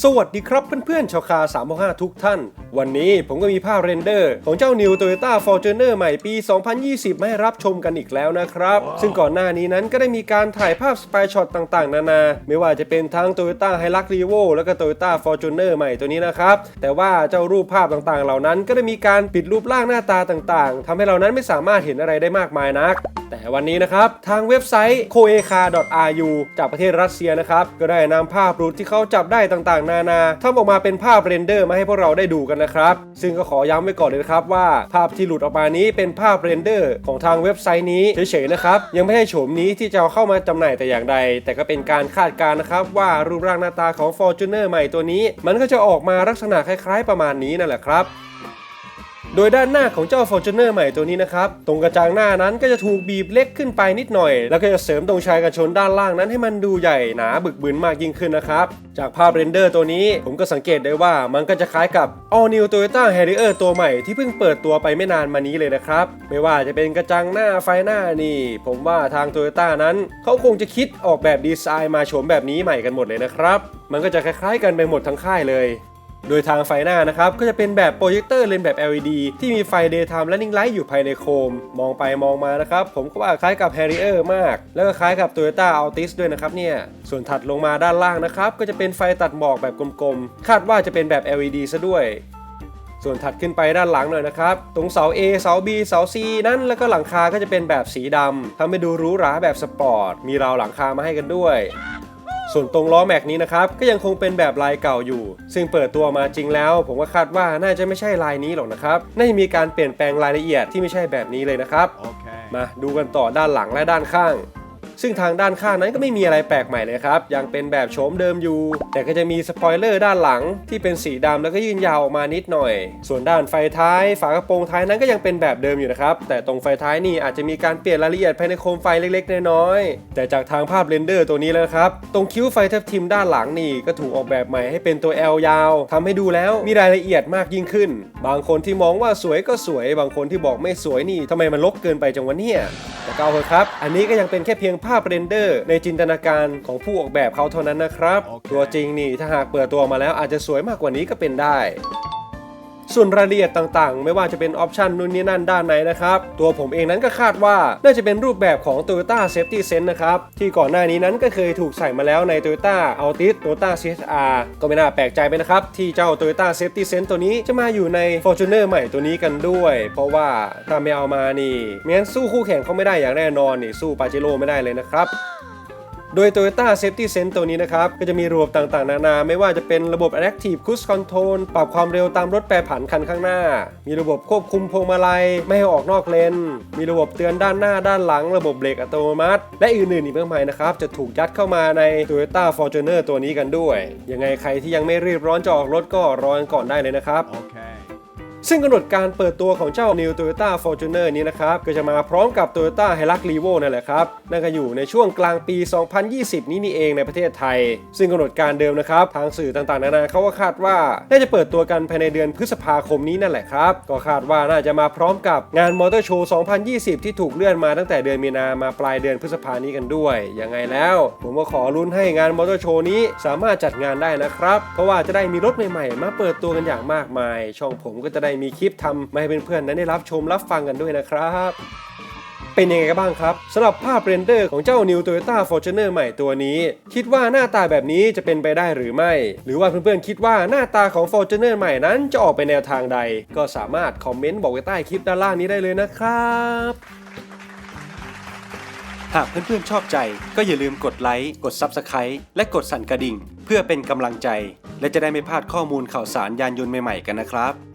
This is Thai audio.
สวัสดีครับเพื่อนๆชาวคา365 ทุกท่าน วันนี้ผมก็มีภาพเรนเดอร์ ของเจ้า New Toyota Fortuner ใหม่ปี 2020 มาให้รับชมกันอีกแล้วนะครับซึ่งก่อนหน้านี้นั้นก็ได้มีการถ่ายภาพสปายช็อตต่างๆ นานา ไม่ว่าจะเป็นทั้ง Toyota Hilux Revo แล้วก็ Toyota Fortuner ใหม่ตัวนี้นะครับ แต่ว่าเจ้ารูปภาพต่างๆ เหล่านั้นก็ได้มีการปิดรูปร่างหน้าตาต่างๆทำให้เรานั้นไม่สามารถเห็นอะไรได้มากมายนัก แต่วันนี้นะครับ ทางเว็บไซต์ k o e k a r u จากประเทศรัสเซียนะครับ ก็ได้นำภาพรูปที่เขาจับได้ต่างๆ นานาทำออกมาเป็นภาพเรนเดอร์มาให้พวกเราได้ดูกันนะครับ ซึ่งก็ขอย้ำไว้ก่อนเลยนะครับว่า ภาพที่หลุดออกมานี้เป็นภาพเรนเดอร์ของทางเว็บไซต์นี้เฉยๆนะครับ ยังไม่ให้โฉมนี้ที่จะเอาเข้ามาจำหน่ายแต่อย่างใด แต่ก็เป็นการคาดการณ์นะครับว่ารูปร่างหน้าตาของ Fortuner ใหม่ตัวนี้ มันก็จะออกมาลักษณะคล้ายๆ ประมาณนี้นั่นแหละครับ โดยด้านหน้าของเจ้า Fortuner ใหม่ตัวนี้นะครับ ตรงกระจังหน้านั้นก็จะถูกบีบเล็กขึ้นไปนิดหน่อย แล้วก็จะเสริมตรงชายกันชนด้านล่างนั้นให้มันดูใหญ่หนาบึกบึนมากยิ่งขึ้นนะครับ จากภาพเรนเดอร์ตัวนี้ผมก็สังเกตได้ว่ามันก็จะคล้ายกับ All New Toyota Harrier ตัวใหม่ที่เพิ่งเปิดตัวไปไม่นานมานี้เลยนะครับ ไม่ว่าจะเป็นกระจังหน้าไฟหน้านี่ ผมว่าทาง Toyota นั้นเขาคงจะคิดออกแบบดีไซน์มาโฉมแบบนี้ใหม่กันหมดเลยนะครับ มันก็จะคล้ายๆ กันไปหมดทั้งค่ายเลย โดยทางไฟหน้านะครับ ก็จะเป็นแบบโปรเจคเตอร์เลนแบบ LED ที่มีไฟ Daytime Running Light อยู่ภายในโคม มองไปมองมานะครับ ผมก็ว่าคล้ายกับ Harrier มาก แล้วก็คล้ายกับ Toyota Altis ด้วยนะครับเนี่ย ส่วนถัดลงมาด้านล่างนะครับ ก็จะเป็นไฟตัดหมอกแบบกลมๆ คาดว่าจะเป็นแบบ LED ซะด้วยส่วนถัดขึ้นไปด้านหลังหน่อยนะครับ ตรงเสา A เสา B เสา C นั้นแล้วก็หลังคาก็จะเป็นแบบสีดำทำให้ดูหรูหราแบบสปอร์ต มีราวหลังคามาให้กันด้วย ส่วนตรงล้อแม็กนี้นะครับก็ยังคงเป็นแบบลายเก่าอยู่ ซึ่งเปิดตัวมาจริงแล้ว ผมก็คาดว่าน่าจะไม่ใช่ลายนี้หรอกนะครับน่าจะมีการเปลี่ยนแปลงรายละเอียดที่ไม่ใช่แบบนี้เลยนะครับ Okay. มาดูกันต่อด้านหลังและด้านข้าง ซึ่งทางด้านข้างนั้นก็ไม่มีอะไรแปลกใหม่เลยครับ ยังเป็นแบบโฉมเดิมอยู่ แต่ก็จะมีสปอยเลอร์ด้านหลังที่เป็นสีดำแล้วก็ยืนยาวออกมานิดหน่อย ส่วนด้านไฟท้าย ฝากระโปรงท้ายนั้นก็ยังเป็นแบบเดิมอยู่นะครับ แต่ตรงไฟท้ายนี่อาจจะมีการเปลี่ยนรายละเอียดภายในโคมไฟเล็กๆ น้อยๆ แต่จากทางภาพเรนเดอร์ตัวนี้แล้วครับ ตรงคิ้วไฟทับทิมด้านหลังนี่ก็ถูกออกแบบใหม่ให้เป็นตัว L ยาวทำให้ดูแล้วมีรายละเอียดมากยิ่งขึ้น บางคนที่มองว่าสวยก็สวย บางคนที่บอกไม่สวยนี่ทำไมมันลกเกินไปจังวะเนี่ยแต่ก็เอาเถอะครับ อันนี้ก็ยังเป็นแค่เพียงภาพเรนเดอร์ในจินตนาการของผู้ออกแบบเขาเท่านั้นนะครับโอเคตัวจริงนี่ถ้าหากเปิดตัวมาแล้วอาจจะสวยมากกว่านี้ก็เป็นได้ ส่วนรายละเอียดต่างๆ ไม่ว่าจะเป็นออปชันนู่นนี่นั่นด้านไหนนะครับ ตัวผมเองนั้นก็คาดว่าน่าจะเป็นรูปแบบของ Toyota Safety Sense นะครับ ที่ก่อนหน้านี้นั้นก็เคยถูกใส่มาแล้วใน Toyota Altis Toyota CHR ก็ไม่น่าแปลกใจไปนะครับ ที่เจ้า Toyota Safety Sense ตัวนี้จะมาอยู่ใน Fortuner ใหม่ตัวนี้กันด้วย เพราะว่าถ้าไม่เอามานี่ไม่งั้นสู้คู่แข่งเขาไม่ได้อย่างแน่นอนนี่สู้ปาเจโร่ไม่ได้เลยนะครับ โดย Toyota Safety Sense ตัวนี้นะครับ ก็จะมีระบบต่างๆ นานา ไม่ว่าจะเป็นระบบ Adaptive Cruise Control ปรับความเร็วตามรถแปรผันคันข้างหน้า มีระบบควบคุมพวงมาลัย ไม่ให้ออกนอกเลน มีระบบเตือนด้านหน้าด้านหลัง ระบบเบรกอัตโนมัติ และอื่นๆ อีกมากมายนะครับ จะถูกยัดเข้ามาใน Toyota Fortuner ตัวนี้กันด้วย ยังไงใครที่ยังไม่รีบร้อนจะออกรถก็รอกันก่อนได้เลยนะครับ Okay. ซึ่งกำหนดการเปิดตัวของเจ้า New Toyota Fortuner นี้นะครับ ก็จะมาพร้อมกับ Toyota Hilux Revo นั่นแหละครับ นั่นก็อยู่ในช่วงกลางปี 2020 นี้นี่เองในประเทศไทย ซึ่งกำหนดการเดิมนะครับ ทางสื่อต่างๆ นานาเขาก็คาดว่า น่าจะเปิดตัวกันภายในเดือนพฤษภาคมนี้นั่นแหละครับ ก็คาดว่าน่าจะมาพร้อมกับงานมอเตอร์โชว์ 2020 ที่ถูกเลื่อนมาตั้งแต่เดือนมีนามาปลายเดือนพฤษภานี้กันด้วย ยังไงแล้ว ผมก็ขอรุ้นให้งานมอเตอร์โชว์นี้สามารถจัดงานได้นะครับ เพราะว่าจะได้มีรถใหม่ๆ มาเปิดตัวกันอย่างมากมาย ช่องผมก็จะได้มีคลิปทำมาให้เพื่อนๆนั้นได้รับชมรับฟังกันด้วยนะครับเป็นยังไงกันบ้างครับสำหรับภาพเรนเดอร์ของเจ้า New Toyota Fortuner ใหม่ตัวนี้ คิดว่าหน้าตาแบบนี้จะเป็นไปได้หรือไม่ หรือว่าเพื่อนๆคิดว่าหน้าตาของ Fortuner ใหม่นั้นจะออกไปแนวทางใด ก็สามารถคอมเมนต์บอกไว้ใต้คลิปด้านล่างนี้ได้เลยนะครับ หากเพื่อนๆชอบใจก็อย่าลืมกดไลค์กด Subscribe และกดสั่นกระดิ่ง เพื่อเป็นกำลังใจ และจะได้ไม่พลาดข้อมูลข่าวสารยานยนต์ใหม่ๆกันนะครับ